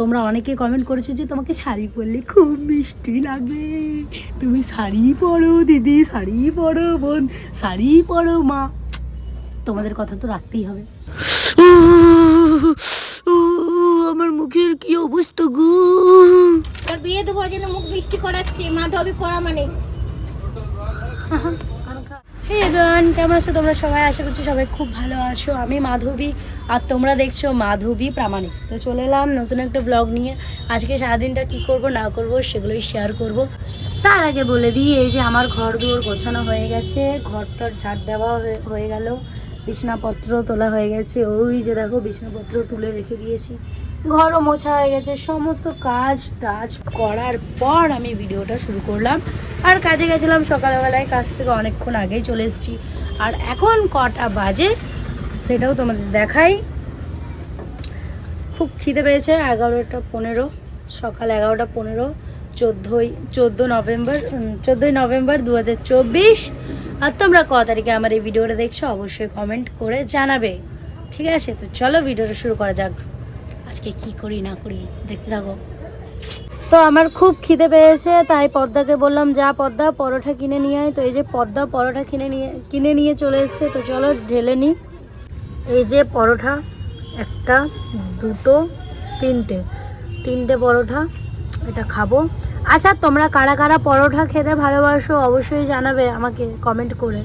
তোমরা অনেকে কমেন্ট করেছ যে তোমাকে শাড়ি পরলে খুব মিষ্টি লাগে। তুমি শাড়ি পরো দিদি শাড়ি পরো বোন শাড়ি পরো মা। তোমাদের কথা তো রাখতেই হবে। আমার মুখের কি অবস্থা গো? তোর বিয়ে দেবো জন্য মুখ বৃষ্টি করাচ্ছে। মাধবী পড়া মানে। হে এভরিওয়ান কেমন আছো তোমরা সবাই? আশা করছি সবাই খুব ভালো আছো। আমি মাধবী, আর তোমরা দেখছ মাধবী প্রামাণিক। তো চলে এলাম নতুন একটা ব্লগ নিয়ে। আজকে সারাদিনটা কি করব, না করব, সেগুলোই শেয়ার করব। তার আগে বলে দিই, এই যে আমার ঘর দুয়ার গোছানো হয়ে গেছে। ঘরটার ঝাড় দেওয়া হয়ে- গেল। বিছানাপত্র তোলা হয়ে গেছে। ওই যে দেখো, বিছানাপত্র তুলে রেখে দিয়েছি। ঘরও মোছা হয়ে গেছে, সমস্ত কাজ টাজ করার পর আমি ভিডিওটা শুরু করলাম। আর কাজে গেছিলাম সকালবেলায়, কাজ থেকে অনেকক্ষণ আগেই চলে এসেছি। আর এখন কটা বাজে সেটাও তোমাদের দেখাই। খুব খিদে পেয়েছে, এগারোটা পনেরো, সকাল এগারোটা পনেরো, চোদ্দোই, চোদ্দ নভেম্বর চোদ্দোই নভেম্বর দু হাজার চব্বিশ। আর তোমরা ক তারিখে আমার এই ভিডিওটা দেখছ অবশ্যই কমেন্ট করে জানাবে। ঠিক আছে, তো চলো ভিডিওটা শুরু করা যাক। আজকে কি করি, না করি, দেখতে থাকো। তো আমার খুব খিদে পেয়েছে, তাই পদ্মাকে বললাম, যা পদ্মা, পরোটা কিনে নিয়ে আয়। তো এই যে পদ্মা পরোটা কিনে নিয়ে কিনে নিয়ে চলে এসছে, তো চলো ঢেলে নিই। এই যে পরোটা, একটা, দুটো, তিনটে তিনটে পরোটা, এটা খাব। আচ্ছা তোমরা কারা কারা পরোটা খেতে ভালোবাসো, অবশ্যই জানাবে আমাকে কমেন্ট করে।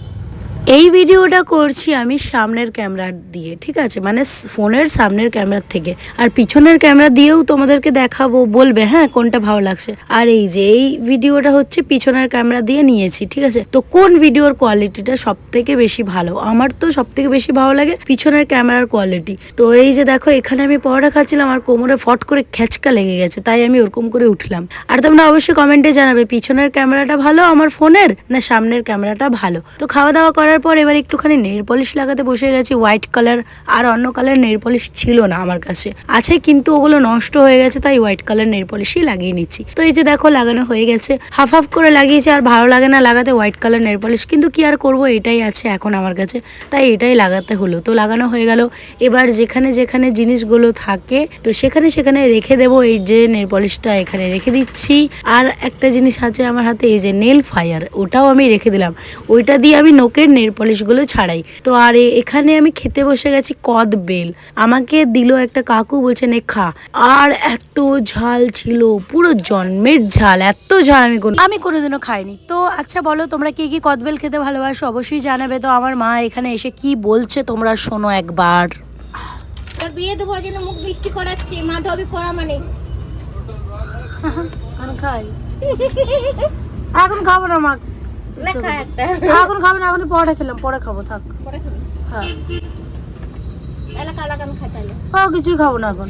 এই ভিডিওটা করছি আমি সামনের ক্যামেরা দিয়ে, ঠিক আছে? মানে ফোনের সামনের ক্যামেরার থেকে। আর পিছনের ক্যামেরা দিয়েও তোমাদেরকে দেখাবো, বলবে হ্যাঁ কোনটা ভালো লাগছে? আর এই যে, এই ভিডিওটা হচ্ছে পিছনের ক্যামেরা দিয়ে নিয়েছি, ঠিক আছে? তো কোন ভিডিওর কোয়ালিটিটা সব থেকে বেশি ভালো? আমার তো সব থেকে বেশি ভালো লাগে পিছনের ক্যামেরার কোয়ালিটি। তো এই যে দেখো, এখানে আমি পরোটা খাচ্ছিলাম আর কোমরে ফট করে খেচকা লেগে গেছে, তাই আমি ওরকম করে উঠলাম। আর তোমরা অবশ্যই কমেন্টে জানাবে, পিছনের ক্যামেরাটা ভালো আমার ফোনের না সামনের ক্যামেরাটা ভালো? তো খাওয়া দাওয়া করার পর এবার একটুখানি নেল পলিশ লাগাতে বসে গেছি। হোয়াইট কালার আর অন্য কালার নেল পলিশ ছিল না আমার কাছে। আছে কিন্তু ওগুলো নষ্ট হয়ে গেছে, তাই হোয়াইট কালার নেল পলিশই লাগিয়ে নিচ্ছি। তো এই যে দেখো, লাগানো হয়ে গেছে। হাফ হাফ করে লাগিয়েছি, আর ভালো লাগে না লাগাতে হোয়াইট কালার নেল পলিশ কিন্তু কি আর করব, এটাই আছে এখন আমার কাছে। তাই এটাই লাগাতে হলো। তো লাগানো হয়ে গেল। এবার যেখানে যেখানে জিনিসগুলো থাকে, তো সেখানে সেখানে রেখে দেবো। এই যে নেল পলিশটা এখানে রেখে দিচ্ছি। আর একটা জিনিস আছে আমার হাতে, এই যে নেল ফায়ার ওটাও আমি রেখে দিলাম। ওইটা দিয়ে আমি নোকের নেল পলিশগুলো ছাড়াই। তো আর এখানে আমি খেতে বসে গেছি কদ বেল। আমাকে দিল একটা কাকু বলছে নে খা। আর এত ঝাল ছিল পুরো জন্মের ঝাল এত ঝাল আমি কোনো আমি কোনোদিনও খাইনি। তো আচ্ছা বলো তোমরা কি কি কদবেল খেতে ভালোবাসো? অবশ্যই জানাবে। তো আমার মা এখানে এসে কি বলছে তোমরা শোনো একবার। তোর বিয়ে দেবো জন্য মুখ বৃষ্টি করাচ্ছে। মাধবী পড়া মানে আমি খাই। এখন খাব না মা। এখন খাব না এখন পরে খেলাম পরে খাব থাক। হ্যাঁ। ও কিছুই খাব না এখন।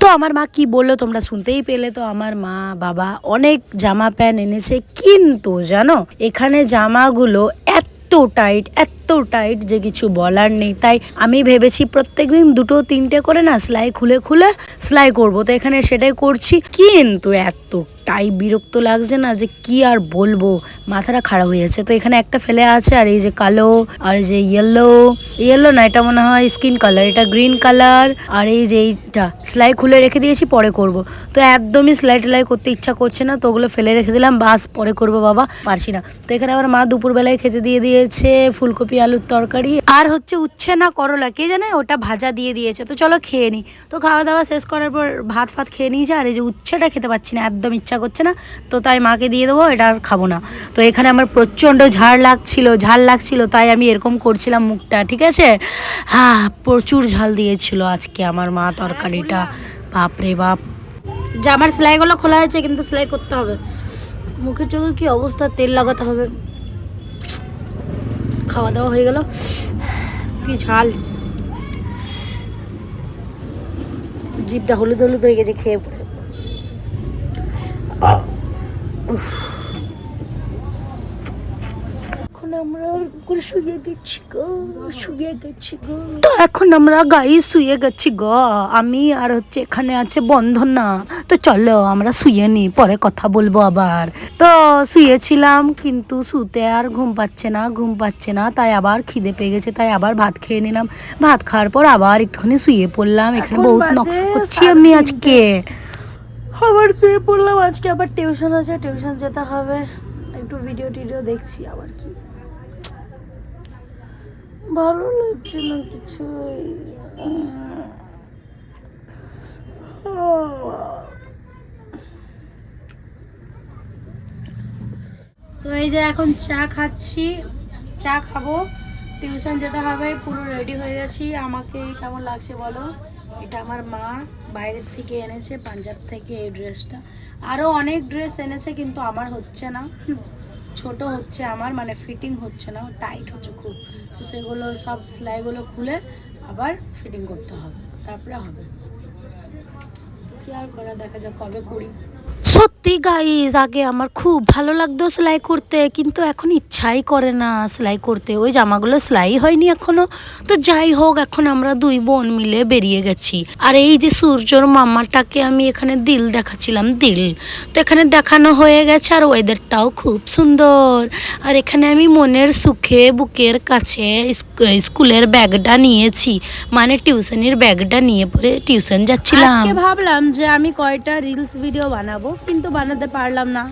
তো আমার মা কি বলল তোমরা শুনতেই পেলে তো আমার মা বাবা অনেক জামা প্যান্ট এনেছে কিন্তু জানো এখানে জামাগুলো এত টাইট এত টাইট যে কিছু বলার নেই। তাই আমি ভেবেছি প্রত্যেকদিন দুটো, তিনটে করে না সেলাই খুলে খুলে সেলাই করব। তো এখানে সেটাই করছি। কিন্তু এতটাই বিরক্ত লাগছে না যে কি আর বলব? মাথাটা খারাপ হয়ে যাচ্ছে। তো এখানে একটা ফেলে আছে, আর এই যে কালো, আর এই যে ইয়েলো ইয়েলো না, এটা মনে হয় স্কিন কালার এটা গ্রিন কালার আর এই যে এইটা, সেলাই খুলে রেখে দিয়েছি, পরে করব। তো একদমই সেলাই টেলাই করতে ইচ্ছা করছে না, তো ওগুলো ফেলে রেখে দিলাম, বাস পরে করব বাবা, পারছি না। তো এখানে আবার মা দুপুরবেলায় খেতে দিয়ে দিয়েছে, ফুলকপি আলুর তরকারি আর হচ্ছে উচ্ছে না করলা। কে জানে ওটা ভাজা দিয়ে দিয়েছে। তো চলো খেয়ে নিই তো খাওয়া দাওয়া শেষ করার পর ভাত ফাত খেয়ে নিয়েছে। আর এই যে উচ্ছেটা খেতে পাচ্ছি না, একদম ইচ্ছা করছে না। তো তাই মাকে দিয়ে দেবো, এটা আর খাব না। তো এখানে আমার প্রচণ্ড ঝাড় লাগছিল ঝাল লাগছিল, তাই আমি এরকম করছিলাম মুখটা, ঠিক আছে? হ্যাঁ প্রচুর ঝাল দিয়েছিল আজকে আমার মা তরকারিটা। বাপরে বাপ। জামার সেলাইগুলো খোলা হয়েছে, কিন্তু সেলাই করতে হবে। মুখের চোখের কি অবস্থা? তেল লাগাতে হবে। খাওয়া দাওয়া হয়ে গেল। কি ঝাল। জিভটা হলুদ হলুদ হয়ে গেছে খেয়ে পড়ে উফ। এখন করে শুয়ে গেছি গো শুয়ে গেছি গো। তো এখন আমরা গাই শুয়ে গেছি গো। আমি আর হচ্ছে এখানে আছে বন্ধনা। তো চলো আমরা শুয়ে নি পরে কথা বলব আবার। তো শুয়েছিলাম কিন্তু শুতে আর ঘুম পাচ্ছে না ঘুম পাচ্ছে না। তাই আবার খিদে পেয়ে গেছে তাই আবার ভাত খেয়ে নিলাম। ভাত খাওয়ার পর আবার একটুখানি শুয়ে পড়লাম। এখানে বহুত নকশা করছি আমি আজকে। আবার শুয়ে পড়লাম আজকে আবার টিউশন আছে টিউশন যেতে হবে। একটু ভিডিও টিডিও দেখছি আবার কি। ভালো লাগছে না কিছু। তো এই যে এখন চা খাচ্ছি, চা খাব। টিউশন যেতে হবে, পুরো রেডি হয়ে গেছি। আমাকে কেমন লাগছে বলো? এটা আমার মা বাইরের থেকে এনেছে, পাঞ্জাব থেকে এই ড্রেসটা আরও অনেক ড্রেস এনেছে, কিন্তু আমার হচ্ছে না। ছোট হচ্ছে আমার মানে ফিটিং হচ্ছে না টাইট হচ্ছে খুব। তো সেগুলো সব সেলাইগুলো খুলে আবার ফিটিং করতে হবে, তারপরে হবে। কি আর করা, দেখা যাক কবে করি। সত্যি গাইজ আগে আমার খুব ভালো লাগতো সেলাই করতে, কিন্তু এখন ইচ্ছাই করে না সেলাই করতে। ওই জামাগুলো সেলাই হয়নি এখনও। তো যাই হোক, এখন আমরা দুই বোন মিলে বেরিয়ে গেছি। আর এই যে সূর্যর মামাটাকে আমি এখানে দিল দেখাচ্ছিলাম, দিল। তো এখানে দেখানো হয়ে গেছে আর ওয়েদারটাও খুব সুন্দর। আর এখানে আমি মনের সুখে বুকের কাছে স্কুলের ব্যাগটা নিয়েছি। মানে টিউশনের ব্যাগটা নিয়ে পরে টিউশন যাচ্ছিলাম। ভাবলাম যে আমি কয়টা রিলস ভিডিও বানাবো, কিন্তু বানাতে পারলাম না।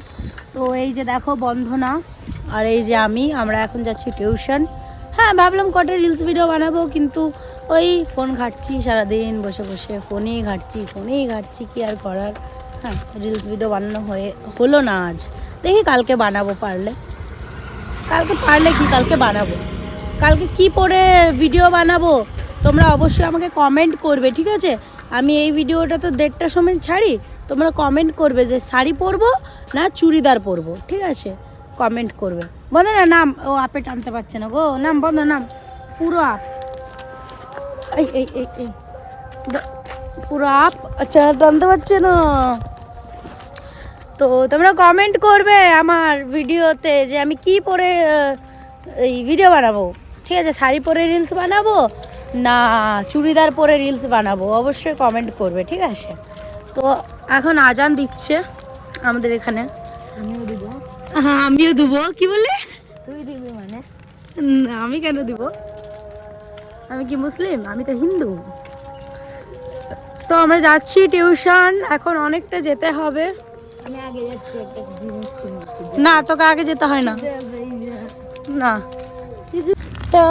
তো এই যে দেখো বন্ধনা, আর এই যে আমি, আমরা এখন যাচ্ছি টিউশন হ্যাঁ ভাবলাম কটা রিলস ভিডিও বানাবো, কিন্তু ওই ফোন ঘাটছি সারাদিন বসে বসে ফোনেই ঘাটছি ফোনেই ঘাটছি, কি আর করার? হ্যাঁ রিলস ভিডিও বানানো হয়ে, হলো না আজ। দেখি কালকে বানাবো পারলে। কালকে পারলে কি কালকে বানাবো? কালকে কি পরে ভিডিও বানাবো? তোমরা অবশ্যই আমাকে কমেন্ট করবে, ঠিক আছে? আমি এই ভিডিওটা তো দেড়টার সময় ছাড়ি তোমরা কমেন্ট করবে যে শাড়ি পরবো না চুড়িদার পরবো, ঠিক আছে? কমেন্ট করবে। বন্ধ না, নাম, ও আপে টানতে পারছে না গো। নাম বন্ধ নাম। পুরো আপ। এই এই এই এই। পুরো আপ। আচ্ছা টানতে পারছে না। তো তোমরা কমেন্ট করবে আমার ভিডিওতে যে আমি কি পরে এই ভিডিও বানাবো। ঠিক আছে, শাড়ি পরে রিলস বানাবো না চুড়িদার পরে রিলস বানাবো। অবশ্যই কমেন্ট করবে, ঠিক আছে? তো এখন আজান দিচ্ছে আমাদের এখানে। আমিও দিব। হ্যাঁ আমিও দেবো। কি বলে তুই দিবি মানে? আমি কেন দিব? আমি কি মুসলিম? আমি তো হিন্দু। তো আমরা যাচ্ছি টিউশন। এখন অনেকটা যেতে হবে। না তোকে আগে যেতে হয় না। না। তো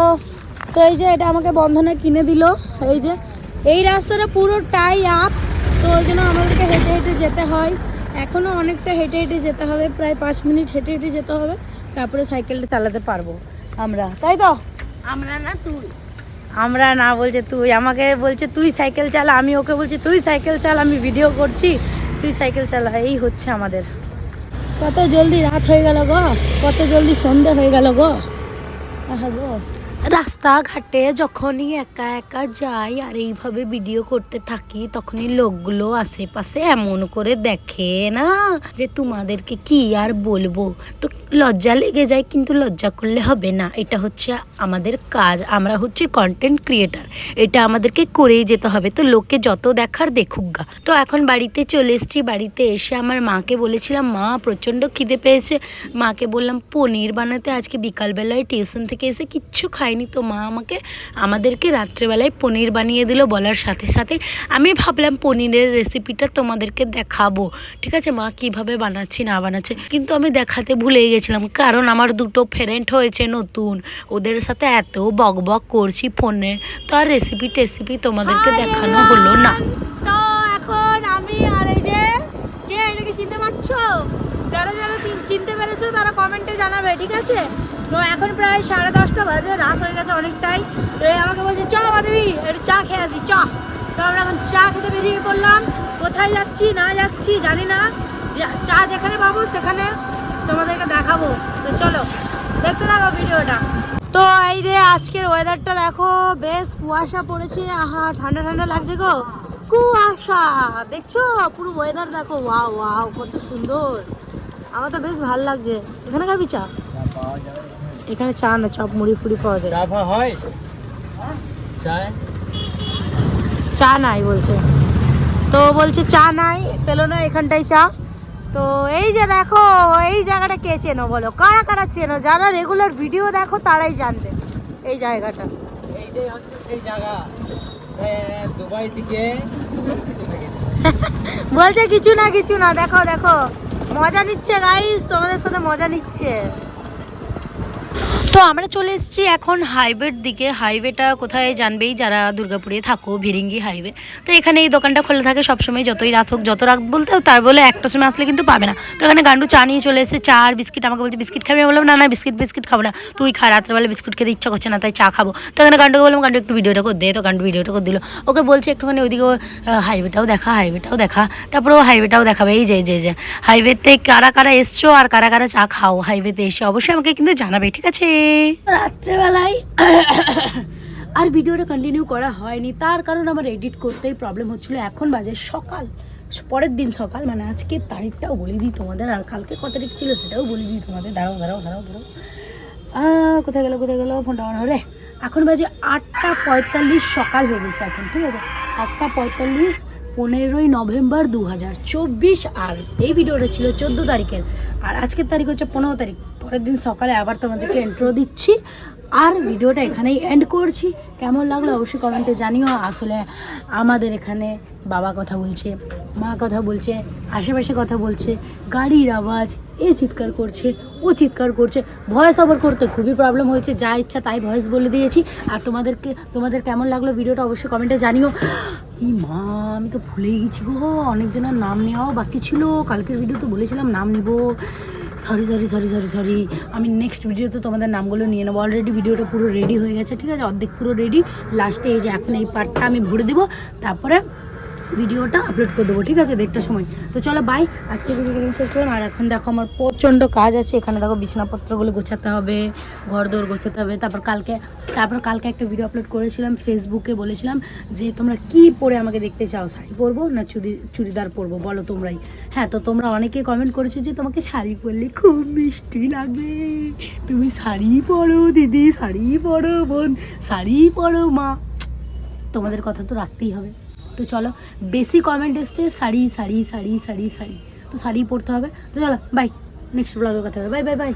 তো এই যে এটা আমাকে বন্ধনে কিনে দিল। এই যে এই রাস্তাটা পুরোটাই আপ তো ওই জন্য আমাদেরকে হেঁটে হেঁটে যেতে হয়। এখনও অনেকটা হেঁটে হেঁটে যেতে হবে প্রায় পাঁচ মিনিট হেঁটে হেঁটে যেতে হবে। তারপরে সাইকেলটা চালাতে পারব আমরা। তাই তো? আমরা না তুই। আমরা না বলছে তুই আমাকে বলছে তুই সাইকেল চালা আমি ওকে বলছি তুই সাইকেল চালা আমি ভিডিও করছি তুই সাইকেল চালা এই হচ্ছে আমাদের। কত জলদি রাত হয়ে গেল গো কত জলদি সন্ধে হয়ে গেল গো। আহা গো। রাস্তাঘাটে যখনই একা একা যাই আর এইভাবে ভিডিও করতে থাকি, তখনই লোকগুলো আশেপাশে এমন করে দেখে না যে তোমাদেরকে কি আর বলব। তো লজ্জা লেগে যায়, কিন্তু লজ্জা করলে হবে না। এটা হচ্ছে আমাদের কাজ। আমরা হচ্ছে কন্টেন্ট ক্রিয়েটার এটা আমাদেরকে করেই যেতে হবে। তো লোককে যত দেখার দেখুক গা। তো এখন বাড়িতে চলে এসেছি। বাড়িতে এসে আমার মাকে বলেছিলাম, মা, প্রচণ্ড খিদে পেয়েছে। মাকে বললাম, পনির বানাতে আজকে বিকালবেলায় টিউশন থেকে এসে কিচ্ছু খাইনি তো মা আমাকে আমাদেরকে রাত্রেবেলায় পনির বানিয়ে দিল বলার সাথে সাথে। আমি ভাবলাম পনিরের রেসিপিটা তোমাদেরকে দেখাবো। ঠিক আছে মা কীভাবে বানাচ্ছি না বানাচ্ছে? কিন্তু আমি দেখাতে ভুলে গেছিলাম কারণ আমার দুটো ফ্রেন্ড হয়েছে নতুন। ওদের সাথে এত বক বক করছি ফোনে তো আর রেসিপি টেসিপি তোমাদেরকে দেখানো হলো না। তো এখন আমি আর এই যে কে এটাকে চিনতে পারছ? যারা যারা চিনতে পেরেছ তারা কমেন্টে জানাবে ঠিক আছে? তো এখন প্রায় সাড়ে দশটা বাজে, রাত হয়ে গেছে অনেকটাই। তো আমাকে বলছে, চ বাদেবি একটু চা খেয়ে আসি, চ। তো আমরা এখন চা খেতে বেরিয়ে পড়লাম। কোথায় যাচ্ছি, না যাচ্ছি জানি না। চা যেখানে পাবো সেখানে তোমাদেরকে দেখাবো। তো চলো, দেখতে থাকো ভিডিওটা। তো এই যে আজকের ওয়েদারটা দেখো, বেশ কুয়াশা পড়েছে। আহা, ঠান্ডা ঠান্ডা লাগছে গো। কুয়াশা, দেখছ? পুরো ওয়েদার দেখো। ওয়াও ওয়াও, কত সুন্দর। আমার তো বেশ ভালো লাগছে। এখানে খাবি চা? এখানে চা না চপ মুড়ি ফুড়ি পাওয়া যায়। হয়? চা নাই বলছে। তো বলছে চা নাই পেল না এখানটাই চা। তো এই যে দেখো এই জায়গাটা কে চেনো বলো? কারা কারা চেনো? যারা রেগুলার ভিডিও দেখো তারাই জানবে এই জায়গাটা। এইটাই হচ্ছে সেই জায়গা। দুবাই থেকে। বলছে কিছু না কিছু না দেখো দেখো। মজা নিচ্ছে গাইস তোমাদের সাথে মজা নিচ্ছে। তো আমরা চলে এসেছি এখন হাইওয়ের দিকে। হাইওয়েটা কোথায় জানবেই যারা দুর্গাপুরে থাকো, ভিরিঙ্গি হাইওয়ে তো এখানে এই দোকানটা খোলা থাকে সবসময়, যতই রাত হোক, যত রাত বলতে তার বলে একটা সময় আসলে কিন্তু পাবে না। তো এখানে গান্ডু চা নিয়ে চলে এসেছে, চা আর বিস্কিট। আমাকে বলছে, বিস্কিট খাবি? আমি বললাম, না না, বিস্কিট বিস্কিট খাব না। তুই খা, রাত্রেবেলা বিস্কুট খেতে ইচ্ছা করছে না, তাই চা খাব। তো এখানে গান্ডুকে বললাম, গান্ডু, একটু ভিডিওটা করে, দে তো গান্ডু ভিডিওটা করে, দিল। ওকে বলছে একটুখানি ওইদিকে হাইওয়েটাও দেখা হাইওয়েটাও দেখা। তারপরে ও হাইওয়েটাও দেখাবে। এই যে যে যে হাইওয়েতে কারা কারা এসছো আর কারা কারা চা খাও হাইওয়েতে এসে অবশ্যই আমাকে কিন্তু জানাবে, ঠিক আছে? রাত্রেবেলায় আর ভিডিওটা কন্টিনিউ করা হয়নি। তার কারণ আমার এডিট করতেই প্রবলেম হচ্ছিল। এখন বাজে সকাল। পরের দিন সকাল মানে আজকে তারিখটাও বলে দিই তোমাদের, আর কালকে কত তারিখ ছিল সেটাও বলে দিই তোমাদের। দাঁড়াও দাঁড়াও দাঁড়াও দাঁড়াও। কোথায় গেলো কোথায় গেলো? ফোনটা অন হলে এখন বাজে আটটা পঁয়তাল্লিশ সকাল হয়ে গেছে এখন, ঠিক আছে? আটটা পঁয়তাল্লিশ পনেরোই নভেম্বর দু হাজার চব্বিশ, আর এই ভিডিওটা ছিল চোদ্দ তারিখের। আর আজকের তারিখ হচ্ছে পনেরো তারিখ। পরের দিন সকালে আবার তোমাদেরকে এন্ট্রো দিচ্ছি। আর ভিডিওটা এখানেই এন্ড করছি। কেমন লাগল অবশ্যই কমেন্টে জানিও। আসলে আমাদের এখানে বাবা কথা বলছে, মা কথা বলছে, আশেপাশে কথা বলছে, গাড়ির আওয়াজ, এ চিৎকার করছে, ও চিৎকার করছে ভয়েস ওভার করতে খুবই প্রবলেম হয়েছে। যা ইচ্ছা তাই ভয়েস বলে দিয়েছি। আর তোমাদেরকে, তোমাদের কেমন লাগল ভিডিওটা অবশ্যই কমেন্টে জানিও। এই মা, আমি তো ভুলেই গেছি গো। অনেকজনের নাম নেওয়াও বাকি ছিল। কালকের ভিডিওতে বলেছিলাম নাম নেব। Sorry sorry sorry sorry sorry আমি নেক্সট ভিডিওতে তোমাদের নামগুলো নিয়ে নেব। অলরেডি ভিডিওটা পুরো রেডি হয়ে গেছে, ঠিক আছে? অর্ধেক পুরো রেডি লাস্টে এই যে এখন এই পার্টটা আমি ভরে দেবো। তারপরে ভিডিওটা আপলোড করে দেবো, ঠিক আছে? দেড়টার সময়। তো চলো বাই আজকে ভিডিওটা শেষ করলাম, আর এখন দেখো আমার প্রচণ্ড কাজ আছে। এখানে দেখো বিছানাপত্রগুলো গোছাতে হবে ঘর দৌড় গোছাতে হবে। তারপর কালকে তারপর কালকে একটা ভিডিও আপলোড করেছিলাম ফেসবুকে বলেছিলাম যে তোমরা কি পরে আমাকে দেখতে চাও? শাড়ি পরবো না চুড়ি চুড়িদার পরবো? বলো তোমরাই। হ্যাঁ তো তোমরা অনেকে কমেন্ট করেছ যে তোমাকে শাড়ি পরলে খুব মিষ্টি লাগে। তুমি শাড়ি পরো, দিদি, শাড়ি পরো, বোন, শাড়ি পরো, মা। তোমাদের কথা তো রাখতেই হবে। তো চলো, বেশি কমেন্ট এসছে, শাড়ি শাড়ি শাড়ি শাড়ি শাড়ি। তো শাড়ি পরতে হবে। তো চলো বাই নেক্সট ব্লগে কথা হবে। Bye bye bye